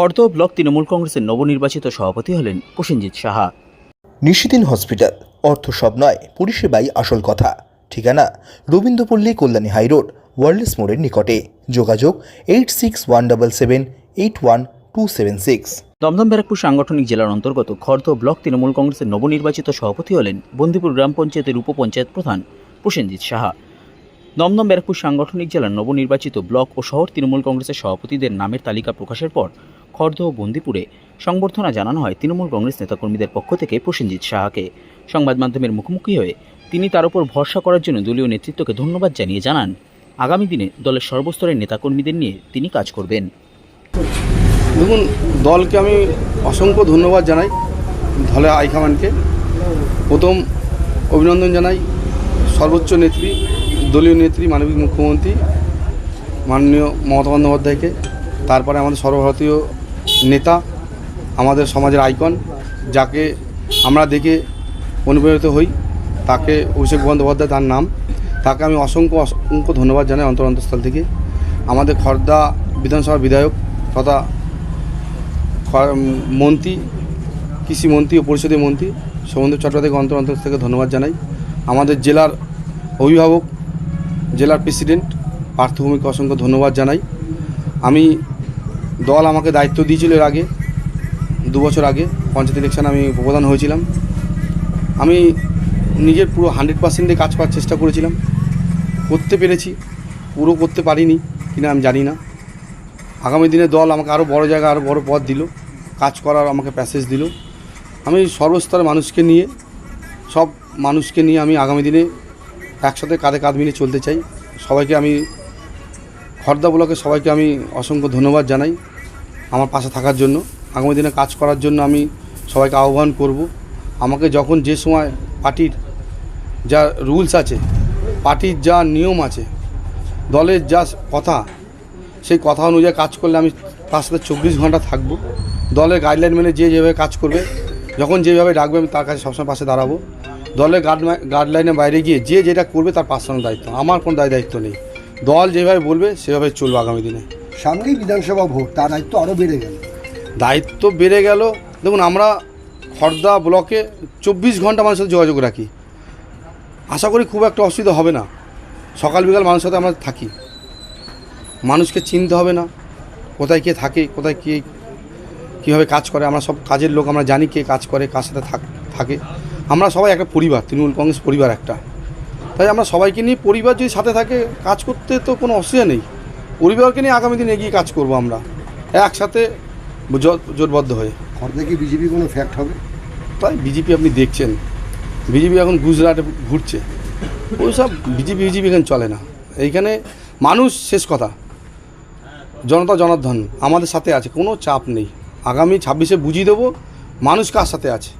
খর্দ block Trinamool কংগ্রেসের নবনির্বাচিত সভাপতি হলেন প্রসেনজিৎ সাহা। নিশিদিন হসপিটাল অর্থ সব নয় পরিষেবাই আসল কথা। ঠিকানা রবীন্দ্রপল্লী কল্যাণী হাইরোড ওয়ার্ল্ডস মোড়ের নিকটে। যোগাযোগ eight six one double seven eight one two seven six Dumdum Barrackpore সাংগঠনিক জেলার অন্তর্গত খর্দ ব্লক তৃণমূল কংগ্রেসের নবনির্বাচিত সভাপতি হলেন বন্দিপুর গ্রাম পঞ্চায়েতের উপপঞ্চায়েত প্রধান প্রসেনজিৎ সাহা। দমদম ব্যারাকপুর সাংগঠনিক জেলার নবনির্বাচিত ব্লক ও শহর তৃণমূল কংগ্রেসের সভাপতিদের নামের তালিকা প্রকাশের পর খর্দ ও বন্দিপুরে সংবর্ধনা জানানো হয় তৃণমূল কংগ্রেস নেতাকর্মীদের পক্ষ থেকে প্রসেনজিৎ সাহাকে। সংবাদ মাধ্যমের মুখোমুখি হয়ে তিনি তার উপর ভরসা করার জন্য দলীয় নেতৃত্বকে ধন্যবাদ জানিয়ে জানান। আগামী দিনে দলের সর্বস্তরের নেতাকর্মীদের নিয়ে তিনি কাজ করবেন। দেখুন, দলকে আমি অসংখ্য ধন্যবাদ জানাই ধলে হাইকমান্ডকে প্রথম অভিনন্দন জানাই সর্বোচ্চ নেত্রী, দলীয় নেত্রী, মানবিক মুখ্যমন্ত্রী, মাননীয় মমতা বন্দ্যোপাধ্যায়কে। তারপরে আমাদের সর্বভারতীয় নেতা, আমাদের সমাজের আইকন, যাকে আমরা দেখে অনুপ্রাণিত হই, তাকে অভিষেক বন্দ্যোপাধ্যায় তার নাম। তাকে আমি অসংখ্য অসংখ্য ধন্যবাদ জানাই অন্তর অন্তঃস্থল থেকে। আমাদের খর্দা বিধানসভার বিধায়ক তথা মন্ত্রী কৃষিমন্ত্রী ও পরিষদের মন্ত্রী সৌমেন্দ্র চট্টোপাধ্যায়কে অন্তর অন্তর থেকে ধন্যবাদ জানাই। আমাদের জেলার অভিভাবক, জেলার প্রেসিডেন্ট পার্থভূমিকে অসংখ্য ধন্যবাদ জানাই। আমি দল আমাকে দায়িত্ব দিয়েছিল এর আগে, দু বছর আগে, পঞ্চায়েত ইলেকশন আমি উপপ্রধান হয়েছিলাম। আমি নিজের পুরো হান্ড্রেড পার্সেন্টে কাজ করার চেষ্টা করেছিলাম। করতে পেরেছি, পুরো করতে পারিনি কিনা আমি জানি না। আগামী দিনে দল আমাকে আরও বড় জায়গা আরও বড় পথ দিল, কাজ করার আমাকে প্যাসেজ দিল। আমি সর্বস্তরের মানুষকে নিয়ে, সব মানুষকে নিয়ে আমি আগামী দিনে একসাথে কাঁধে কাঁধ মিলিয়ে চলতে চাই। সবাইকে আমি খর্দা ব্লকে সবাইকে আমি অসংখ্য ধন্যবাদ জানাই আমার পাশে থাকার জন্য। আগামী দিনে কাজ করার জন্য আমি সবাইকে আহ্বান করব। আমাকে যখন যে সময় পার্টির যা রুলস আছে, পার্টির যা নিয়ম আছে, দলের যা কথা, সেই কথা অনুযায়ী কাজ করলে আমি তার সাথে চব্বিশ ঘণ্টা থাকব। দলের গাইডলাইন মেনে যে যেভাবে কাজ করবে, যখন যেভাবে ডাকবে আমি তার কাছে সবসময় পাশে দাঁড়াবো। দলের গাইড গাইডলাইনের বাইরে গিয়ে যে যেটা করবে তার পার্সোনাল দায়িত্ব। আমার কোনো দায় দায়িত্ব নেই। দল যেভাবে বলবে সেভাবে চলবে আগামী দিনে। সামনেই বিধানসভা ভোট তার দায়িত্ব আরও বেড়ে গেল। দায়িত্ব বেড়ে গেল। দেখুন আমরা খর্দা ব্লকে চব্বিশ ঘণ্টা মানুষের সাথে যোগাযোগ রাখি। আশা করি খুব একটা অসুবিধা হবে না। সকাল বিকাল মানুষের সাথে আমরা থাকি। মানুষকে চিনতে হবে না কোথায় কে থাকে কোথায় কে কীভাবে কাজ করে। আমরা সব কাজের লোক আমরা জানি কে কাজ করে কার সাথে থাক- থাকে। আমরা সবাই একটা পরিবার তৃণমূল কংগ্রেস পরিবার একটা। তাই আমরা সবাইকে নিয়ে পরিবার যদি সাথে থাকে কাজ করতে তো কোনো অসুবিধা নেই। পরিবারকে নিয়ে আগামী দিন এগিয়ে কাজ করব আমরা একসাথে জোট- জোটবদ্ধ হয়ে। খর্দা কি বিজেপি কোনো ফ্যাক্ট হবে? তাই বিজেপি আপনি দেখছেন। বিজেপি এখন গুজরাটে ঘুরছে। ওইসব বিজেপি বিজেপি এখানে চলে না। এইখানে মানুষ শেষ কথা। জনতা জনার্দন আমাদের সাথে আছে কোনো চাপ নেই। আগামী ছাব্বিশে বুঝিয়ে দেবো মানুষ কার সাথে আছে।